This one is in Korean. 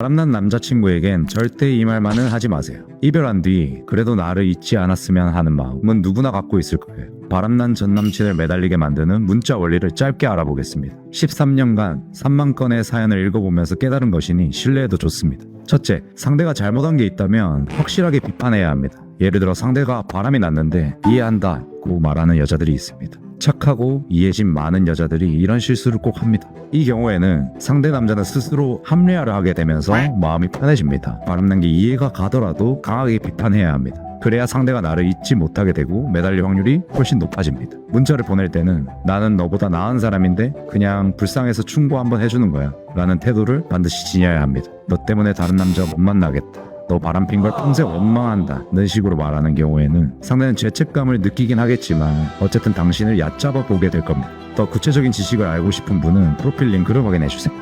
바람난 남자친구에겐 절대 이 말만은 하지 마세요. 이별한 뒤 그래도 나를 잊지 않았으면 하는 마음은 누구나 갖고 있을 거예요. 바람난 전 남친을 매달리게 만드는 문자 원리를 짧게 알아보겠습니다. 13년간 3만 건의 사연을 읽어보면서 깨달은 것이니 신뢰해도 좋습니다. 첫째, 상대가 잘못한 게 있다면 확실하게 비판해야 합니다. 예를 들어 상대가 바람이 났는데 이해한다고 말하는 여자들이 있습니다. 착하고 이해심 많은 여자들이 이런 실수를 꼭 합니다. 이 경우에는 상대 남자는 스스로 합리화를 하게 되면서 마음이 편해집니다. 바람난 게 이해가 가더라도 강하게 비판해야 합니다. 그래야 상대가 나를 잊지 못하게 되고 매달릴 확률이 훨씬 높아집니다. 문자를 보낼 때는 나는 너보다 나은 사람인데 그냥 불쌍해서 충고 한번 해주는 거야 라는 태도를 반드시 지녀야 합니다. 너 때문에 다른 남자 못 만나겠다. 너 바람핀 걸 평생 원망한다. 는 식으로 말하는 경우에는 상대는 죄책감을 느끼긴 하겠지만 어쨌든 당신을 얕잡아 보게 될 겁니다. 더 구체적인 지식을 알고 싶은 분은 프로필 링크를 확인해 주세요.